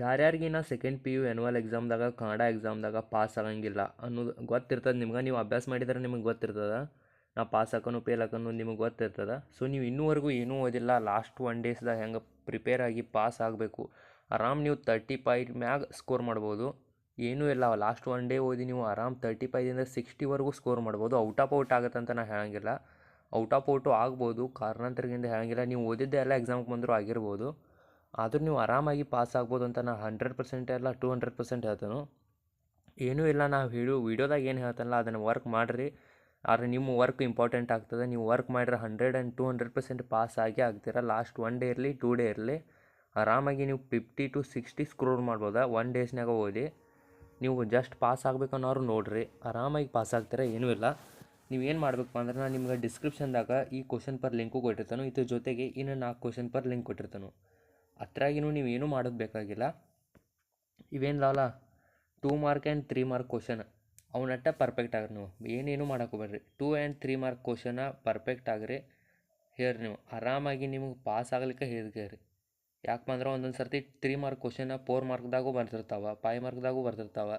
ಯಾರ್ಯಾರಿಗೆ ನಾ second P U annual ಎಕ್ಸಾಮ್ದಾಗ ಕನ್ನಡ ಎಕ್ಸಾಮ್ದಾಗ ಪಾಸ್ ಆಗಂಗಿಲ್ಲ ಅನ್ನೋದು ಗೊತ್ತಿರ್ತದೆ. ನಿಮ್ಗೆ ನೀವು ಅಭ್ಯಾಸ ಮಾಡಿದ್ರೆ ನಿಮಗೆ ಗೊತ್ತಿರ್ತದೆ. ನಾ ಪಾಸ್ ಆಕನು ಫೇಲ್ ಆಕನು ನಿಮಗೆ ಗೊತ್ತಿರ್ತದೆ. ಸೊ ನೀವು ಇನ್ನೂವರೆಗೂ ಏನೂ ಓದಿಲ್ಲ. ಲಾಸ್ಟ್ ಒನ್ ಡೇಸ್ದಾಗ ಹೆಂಗೆ ಪ್ರಿಪೇರ್ ಆಗಿ ಪಾಸ್ ಆಗಬೇಕು. ಆರಾಮ್ ನೀವು ತರ್ಟಿ ಫೈವ್ ಮ್ಯಾಗ ಸ್ಕೋರ್ ಮಾಡ್ಬೋದು. ಏನೂ ಇಲ್ಲ. ಲಾಸ್ಟ್ ಒನ್ ಡೇ ಓದಿ ನೀವು ಆರಾಮ್ ತರ್ಟಿ ಫೈದಿಂದ ಸಿಕ್ಸ್ಟಿವರೆಗೂ ಸ್ಕೋರ್ ಮಾಡ್ಬೋದು. ಔಟ್ ಆಫ್ ಔಟ್ ಆಗುತ್ತೆ ಅಂತ ನಾ ಹೇಳಂಗಿಲ್ಲ. ಔಟ್ ಆಫ್ ಔಟು ಆಗ್ಬೋದು. ಕಾರಣಾಂತರದಿಂದ ಹೇಳಂಗಿಲ್ಲ. ನೀವು ಓದಿದ್ದೆ ಎಲ್ಲ ಎಕ್ಸಾಮ್ಗೆ ಬಂದರೂ ಆಗಿರ್ಬೋದು. ಆದರೂ ನೀವು ಆರಾಮಾಗಿ ಪಾಸ್ ಆಗ್ಬೋದು ಅಂತ ನಾ ಹಂಡ್ರೆಡ್ ಪರ್ಸೆಂಟ್ ಎಲ್ಲ ಟೂ ಹಂಡ್ರೆಡ್ ಪರ್ಸೆಂಟ್ ಹೇಳ್ತೇನೆ. ಏನೂ ಇಲ್ಲ, ನಾವು ಹೇಳು, ವೀಡಿಯೋದಾಗ ಏನು ಹೇಳ್ತಾನಲ್ಲ ಅದನ್ನು ವರ್ಕ್ ಮಾಡಿರಿ. ಆದರೆ ನಿಮ್ಮ ವರ್ಕ್ ಇಂಪಾರ್ಟೆಂಟ್ ಆಗ್ತದೆ. ನೀವು ವರ್ಕ್ ಮಾಡಿರೋ hundred and two hundred percent pass ಆಗಿ ಆಗ್ತೀರ. ಲಾಸ್ಟ್ ಒನ್ ಡೇ ಇರಲಿ ಟೂ ಡೇ ಇರಲಿ. ಆರಾಮಾಗಿ ನೀವು ಫಿಫ್ಟಿ ಟು ಸಿಕ್ಸ್ಟಿ ಸ್ಕ್ರೋರ್ ಮಾಡ್ಬೋದಾ? ಒನ್ ಡೇಸ್ನಾಗ ಓದಿ. ನೀವು ಜಸ್ಟ್ ಪಾಸ್ ಆಗ್ಬೇಕನ್ನೋರು ನೋಡಿರಿ. ಆರಾಮಾಗಿ ಪಾಸ್ ಆಗ್ತೀರ? ಏನೂ ಇಲ್ಲ. ನೀವು ಏನು ಮಾಡಬೇಕು ಅಂದ್ರೆ ನಾನು ನಿಮ್ಗೆ ಡಿಸ್ಕ್ರಿಪ್ಷನ್ದಾಗ ಈ ಕ್ವಶನ್ ಪರ್ ಲಿಂಕು ಕೊಟ್ಟಿರ್ತಾನೆ. ಇದ್ರ ಜೊತೆಗೆ ಇನ್ನು ನಾಲ್ಕು ಕ್ವಶನ್ ಪರ್ ಲಿಂಕ್ ಕೊಟ್ಟಿರ್ತಾನೆ. ಅದ್ರಾಗಿನೂ ನೀವು ಏನೂ ಮಾಡೋದು ಬೇಕಾಗಿಲ್ಲ. ಇವೇನಲ್ಲ two mark and three mark question ಅವನಟ್ಟ perfect ಆಗ್ರಿ ನೀವು. ಏನೇನು ಮಾಡಕ್ಕೆ ಹೋಗ್ಬೇಡ್ರಿ two and three mark question perfect ಆಗ್ರಿ. ಹೇಳ್ರಿ ನೀವು. ಆರಾಮಾಗಿ ನಿಮಗೆ ಪಾಸ್ ಆಗ್ಲಿಕ್ಕೆ ಹೇಳ್ಕೇರಿ ಯಾಕೆ ಅಂದ್ರೆ ಒಂದೊಂದು ಸರ್ತಿ ತ್ರೀ ಮಾರ್ಕ್ ಕ್ವಶನ ಫೋರ್ ಮಾರ್ಕ್ದಾಗೂ ಬರ್ತಿರ್ತಾವೆ ಫೈವ್ ಮಾರ್ಕ್ದಾಗೂ ಬರ್ತಿರ್ತಾವೆ.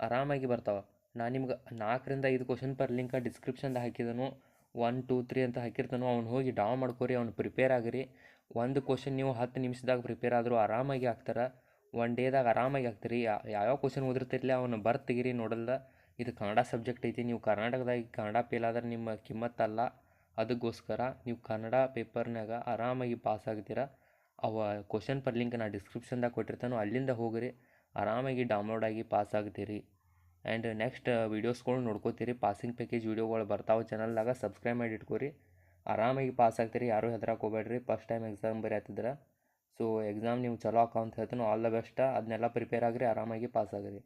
ಆರಾಮಾಗಿ ಬರ್ತಾವೆ. ನಾನು ನಿಮ್ಗೆ ನಾಲ್ಕರಿಂದ ಐದು ಕ್ವಶನ್ ಪರ್ ಲಿಂಕ್ ಡಿಸ್ಕ್ರಿಪ್ಷನ್ದಾಗ ಹಾಕಿದನು. ಒನ್ ಟೂ ತ್ರೀ ಅಂತ ಹಾಕಿರ್ತಾನೋ, ಅವ್ನು ಹೋಗಿ ಡೌನ್ ಮಾಡ್ಕೊರಿ, ಅವ್ನು ಪ್ರಿಪೇರ್ ಆಗಿರಿ. ಒಂದು ಕ್ವಶನ್ ನೀವು ಹತ್ತು ನಿಮಿಷದಾಗ ಪ್ರಿಪೇರ್ ಆದರೂ ಆರಾಮಾಗಿ ಆಗ್ತಾರೆ. ಒನ್ ಡೇದಾಗ ಆರಾಮಾಗಿ ಆಗ್ತೀರಿ. ಯಾವ್ಯಾವ ಕ್ವಶನ್ ಓದಿರ್ತಿರ್ಲಿ, ಅವನು ಬರ್ದು ತೆಗೀರಿ ನೋಡಲ್ದ. ಇದು ಕನ್ನಡ ಸಬ್ಜೆಕ್ಟ್ ಐತಿ. ನೀವು ಕರ್ನಾಟಕದಾಗ ಕನ್ನಡ ಫೇಲ್ ಆದ್ರೆ ನಿಮ್ಮ ಕಿಮ್ಮತ್ತಲ್ಲ ಅದಕ್ಕೋಸ್ಕರ ನೀವು ಕನ್ನಡ ಪೇಪರ್ನಾಗ ಆರಾಮಾಗಿ ಪಾಸ್ ಆಗ್ತೀರ. ಅವ ಕ್ವಶನ್ ಪರ್ ಲಿಂಕ್ ನಾ ಡಿಸ್ಕ್ರಿಪ್ಷನ್ದಾಗ ಕೊಟ್ಟಿರ್ತಾನೋ, ಅಲ್ಲಿಂದ ಹೋಗಿರಿ. ಆರಾಮಾಗಿ ಡೌನ್ಲೋಡ್ ಆಗಿ ಪಾಸ್ ಆಗ್ತೀರಿ. ಆ್ಯಂಡ್ ನೆಕ್ಸ್ಟ್ ವೀಡಿಯೋಸ್ಗಳು ನೋಡ್ಕೋತೀರಿ. ಪಾಸಿಂಗ್ ಪ್ಯಾಕೇಜ್ ವೀಡಿಯೋಗಳು ಬರ್ತಾವೆ ಚಾನಲ್ದಾಗ ಸಬ್ಸ್ಕ್ರೈಬ್ ಮಾಡಿ ಇಟ್ಕೋರಿ. ಆರಾಮಾಗಿ ಪಾಸ್ ಆಗ್ತೀರಿ. ಯಾರೂ ಹೆದ್ರಕ್ಕೆ ಹೋಗ್ಬೇಡ್ರಿ. ಫಸ್ಟ್ ಟೈಮ್ ಎಕ್ಸಾಮ್ ಬರೆಯತ್ತಿದ್ರೆ. ಸೊ ಎಕ್ಸಾಮ್ ನೀವು ಚಲೋ ಹಾಕೋ ಅಂತ ಹೇಳ್ತೀನಿ. ಆಲ್ ದ ಬೆಸ್ಟ್ ಅದನ್ನೆಲ್ಲ ಪ್ರಿಪೇರ್ ಆಗಿರಿ. ಆರಾಮಾಗಿ ಪಾಸ್ ಆಗಿರಿ.